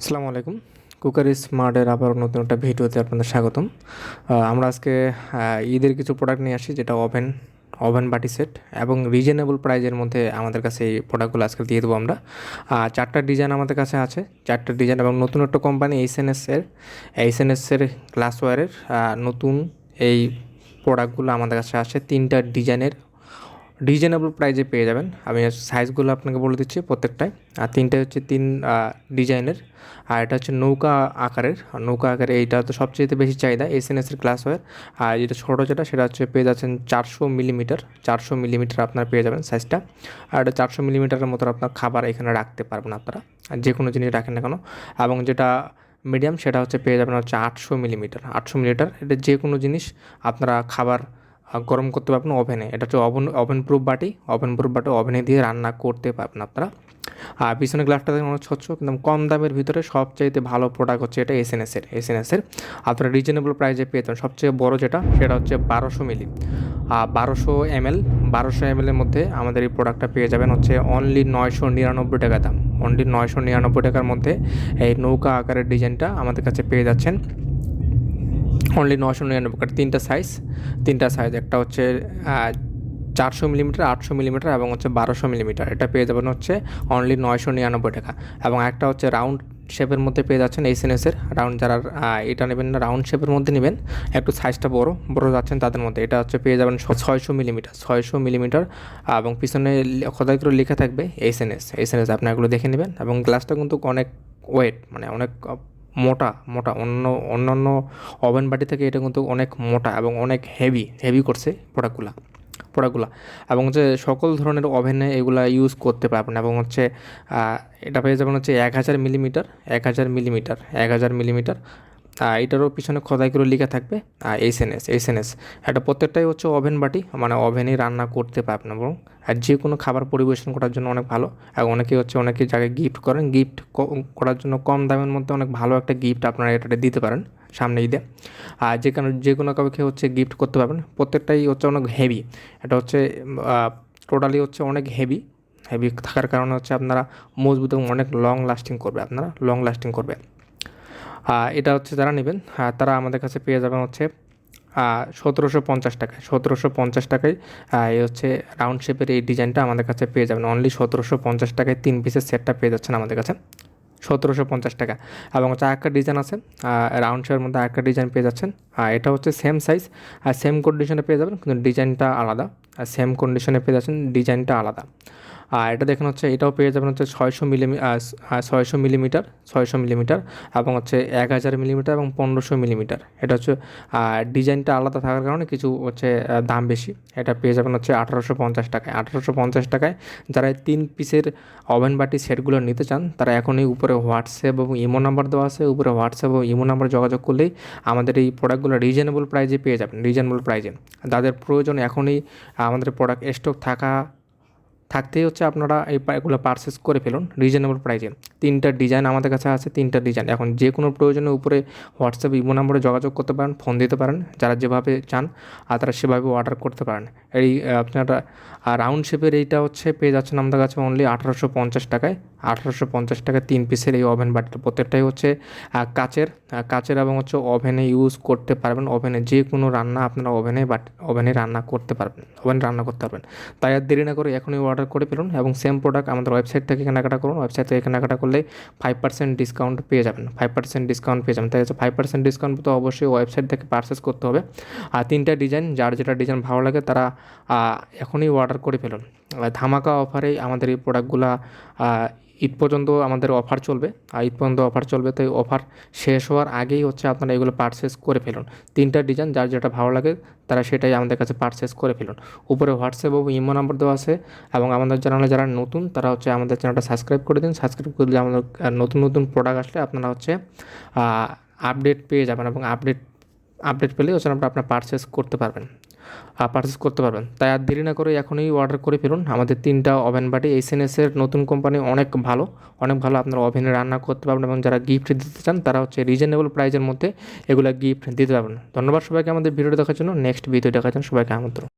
আসসালামু আলাইকুম। কুকার স্মার্টের আবার নতুন একটা ভিডিওতে আপনাদের স্বাগতম। আমরা আজকে ঈদের কিছু প্রোডাক্ট নিয়ে আসি, যেটা ওভেন ওভেন বাটি সেট এবং রিজনেবল প্রাইজের মধ্যে আমাদের কাছে এই প্রোডাক্টগুলো আজকে দিয়ে দেবো আমরা। চারটা ডিজাইন আমাদের কাছে আছে। চারটা ডিজাইন এবং নতুন একটা কোম্পানি এইচএনএস এর এইচএনএস এর গ্লাসওয়্যারের নতুন এই প্রোডাক্টগুলো আমাদের কাছে আসে তিনটা ডিজাইনের রিজনেবল প্রাইজে পেয়ে যাবেন। আমি সাইজগুলো আপনাকে বলে দিচ্ছি প্রত্যেকটাই আর তিনটে হচ্ছে তিন ডিজাইনের আর এটা হচ্ছে নৌকা আকারের। নৌকা আকারে এইটা তো সবচেয়ে বেশি চাহিদা এস এন এসের ক্লাস আর যেটা ছোটো যেটা, সেটা হচ্ছে পেয়ে যাচ্ছেন চারশো মিলিমিটার চারশো মিলিমিটার আপনারা পেয়ে যাবেন সাইজটা আর এটা চারশো মিলিমিটারের মতো আপনার খাবার এখানে রাখতে পারবেন আপনারা। আর যে কোনো জিনিস রাখেন না কেন। এবং যেটা মিডিয়াম সেটা হচ্ছে পেয়ে যাবেন হচ্ছে আটশো মিলিমিটার আটশো মিলিমিটার এটা যে কোনো জিনিস আপনারা খাবার গরম করতে পারবেন ওভেনে। এটা হচ্ছে ওভেন ওভেন প্রুফ বাটি। ওভেন প্রুফ বাটি ওভেনে দিয়ে রান্না করতে পারবেন আপনারা। আর পিছনে গ্লাসটা দেখুন স্বচ্ছ, কিন্তু কম দামের ভিতরে সবচাইতে ভালো প্রোডাক্ট হচ্ছে এটা এস এন এসের এস এন এসের আপনারা রিজনেবল প্রাইসে পেয়ে যাবেন। সবচেয়ে বড় যেটা, সেটা হচ্ছে বারোশো মিলি আর বারোশো এমএল বারোশো এমএলের মধ্যে আমাদের এই প্রোডাক্টটা পেয়ে যাবেন হচ্ছে অনলি নয়শো নিরানব্বই টাকা দাম। অনলি নয়শো নিরানব্বই টাকার মধ্যে এই নৌকা আকারের ডিজাইনটা আমাদের কাছে পেয়ে যাচ্ছেন। অনলি নশো নিরানব্বই কাঠ, তিনটা সাইজ তিনটা সাইজ একটা হচ্ছে চারশো মিলিমিটার আটশো মিলিমিটার এবং হচ্ছে বারোশো মিলিমিটার এটা পেয়ে যাবেন হচ্ছে অনলি নয়শো নিরানব্বই টাকা। এবং একটা হচ্ছে রাউন্ড শেপের মধ্যে পেয়ে যাচ্ছেন এইচএনএসের রাউন্ড যারা এটা নেবেন না রাউন্ড শেপের মধ্যে নেবেন। একটু সাইজটা বড় বড় যাচ্ছেন তাদের মধ্যে। এটা হচ্ছে পেয়ে যাবেন ছয়শো মিলিমিটার ছয়শো মিলিমিটার এবং পিছনে খোদাই করে লেখা থাকবে এইচএনএস এইচএনএস আপনি এগুলো দেখে নেবেন। এবং গ্লাসটা কিন্তু অনেক ওয়েট মানে অনেক মোটা মোটা। অন্য, অন্যান্য ওভেন বাটি থেকে এটা কিন্তু অনেক মোটা এবং অনেক হেভি হেভি করছে প্রোডাক্টগুলো প্রোডাক্টগুলো এবং হচ্ছে সকল ধরনের ওভেনে এগুলো ইউজ করতে পারবেন এবং হচ্ছে এটা পেয়ে যাবেন হচ্ছে এক হাজার মিলিমিটার, এক হাজার মিলিমিটার, এক হাজার মিলিমিটার। এটারও পিছনে খোদাই করে লেখা থাকবে H N S H N S এটা প্রত্যেকটাই হচ্ছে ওভেন বাটি মানে ওভেনে রান্না করতে পারবেন এবং, আর যে কোনো খাবার পরিবেশন করার জন্য অনেক ভালো। এবং অনেকে হচ্ছে অনেকে জায়গায় গিফট করেন গিফট করার জন্য কম দামের মধ্যে অনেক ভালো একটা গিফট আপনারা এটাতে দিতে পারেন সামনে ঈদে। আর যে যে কোনো কাউকে হচ্ছে গিফট করতে পারবেন, প্রত্যেকটাই হচ্ছে অনেক হেভি এটা হচ্ছে টোটালি হচ্ছে অনেক হেভি হেভি থাকার কারণে হচ্ছে আপনারা মজবুত এবং অনেক লং লাস্টিং করবে, আপনারা লং লাস্টিং করবে। এটা হচ্ছে যারা নেবেন তারা আমাদের কাছে পেয়ে যাবেন হচ্ছে সতেরোশো পঞ্চাশ টাকায়। সতেরোশো পঞ্চাশ টাকায় এই হচ্ছে রাউন্ড শেপের এই ডিজাইনটা আমাদের কাছে পেয়ে যাবেন। অনলি সতেরোশো পঞ্চাশ টাকায় তিন পিসের সেটটা পেয়ে যাচ্ছেন আমাদের কাছে। সতেরোশো পঞ্চাশ টাকা। এবং হচ্ছে আরেকটা ডিজাইন আছে রাউন্ড শেপের মধ্যে আরেকটা ডিজাইন পেয়ে যাচ্ছেন। এটা হচ্ছে সেম সাইজ আর সেম কন্ডিশনে পেয়ে যাবেন, কিন্তু ডিজাইনটা আলাদা। আর সেম কন্ডিশনে পেয়ে যাচ্ছেন ডিজাইনটা আলাদা। আর এটা দেখুন হচ্ছে, এটাও পেয়ে যাবেন হচ্ছে ছয়শো মিলিমি ছয়শো মিলিমিটার ছয়শো মিলিমিটার এবং হচ্ছে এক হাজার মিলিমিটার এবং পনেরোশো মিলিমিটার। এটা হচ্ছে ডিজাইনটা আলাদা থাকার কারণে কিছু হচ্ছে দাম বেশি। এটা পেয়ে যাবেন হচ্ছে আঠারোশো পঞ্চাশ টাকায়। আঠারোশো পঞ্চাশ টাকায় যারা তিন পিসের ওভেন বাটি সেটগুলো নিতে চান, তারা এখনই উপরে হোয়াটসঅ্যাপ এবং ইমো নাম্বার দেওয়া আছে। উপরে হোয়াটসঅ্যাপ এবং ইমো নাম্বার যোগাযোগ করলেই আমাদের এই প্রোডাক্টগুলো রিজনেবল প্রাইজে পেয়ে যাবেন, রিজনেবল প্রাইজে যাদের প্রয়োজন এখনই আমাদের প্রোডাক্ট স্টক থাকা থাকতেই হচ্ছে আপনারা এই এগুলো পারচেস করে ফেলুন। রিজনেবল প্রাইজে তিনটা ডিজাইন আমাদের কাছে আছে, তিনটা ডিজাইন এখন যে কোনো প্রয়োজনে উপরে হোয়াটসঅ্যাপ ইমো নম্বরে যোগাযোগ করতে পারেন ফোন দিতে পারেন, যারা যেভাবে চান, আর তারা সেভাবে অর্ডার করতে পারেন। এই আপনারা রাউন্ড শেপের এইটা হচ্ছে পেয়ে যাচ্ছেন আমাদের কাছে অনলি আঠারোশো পঞ্চাশ টাকায়। আঠারোশো পঞ্চাশ টাকায় তিন পিসের এই ওভেন বাটিটা। প্রত্যেকটাই হচ্ছে কাচের কাচের এবং হচ্ছে ওভেনে ইউজ করতে পারবেন। ওভেনে যে কোনো রান্না আপনারা ওভেনে বাট ওভেনে রান্না করতে পারবেন ওভেনে রান্না করতে পারবেন। তাই আর দেরি না করে এখনই করে ফেলুন এবং সেম প্রোডাক্ট আমাদের ওয়েবসাইট থেকে কেনাকাটা করুন। ওয়েবসাইট থেকে কেনাকাটা করলে ফাইভ পার্সেন্ট ডিসকাউন্ট পেয়ে যাবেন। ফাইভ পার্সেন্ট ডিসকাউন্ট পেয়ে যাবেন। তাই হচ্ছে ফাইভ পার্সেন্ট ডিসকাউন্ট তো অবশ্যই ওয়েবসাইট থেকে পারচেস করতে হবে। আর তিনটা ডিজাইন যার যেটা ডিজাইন ভালো লাগে তারা এখনই অর্ডার করে ফেলুন। ধামাকা অফারে আমাদের এই প্রোডাক্টগুলো ঈদ পর্যন্ত আমাদের অফার চলবে। আর ঈদ পর্যন্ত অফার চলবে তাই অফার শেষ হওয়ার আগেই হচ্ছে আপনারা এগুলো পারচেস করে ফেলুন। তিনটা ডিজাইন যার যেটা ভালো লাগে তারা সেটাই আমাদের কাছে পারচেস করে ফেলুন। উপরে হোয়াটসঅ্যাপ এবং ইমো নাম্বার দেওয়া আছে এবং আমাদের চ্যানেলে যারা নতুন তারা হচ্ছে আমাদের চ্যানেলটা সাবস্ক্রাইব করে দিন। সাবস্ক্রাইব করলে আমাদের নতুন নতুন প্রোডাক্ট আসলে আপনারা হচ্ছে আপডেট পেয়ে যাবেন এবং আপডেট আপডেট পেলে হচ্ছে আপনারা আপনার পারচেস করতে পারবেন। পারচেস করতে পারবেন। তাই আর দেরি না করে এখনই অর্ডার করে ফেলুন। আমাদের তিনটা ওভেন বাটি এস এন এসের নতুন কোম্পানি অনেক ভালো অনেক ভালো আপনার ওভেনে রান্না করতে পারবেন এবং যারা গিফট দিতে চান, তারা হচ্ছে রিজনেবল প্রাইজের মধ্যে এগুলো গিফট দিতে পারবেন। ধন্যবাদ সবাইকে আমাদের ভিডিও দেখার জন্য। নেক্সট ভিডিও দেখার জন্য সবাইকে আমন্ত্রণ।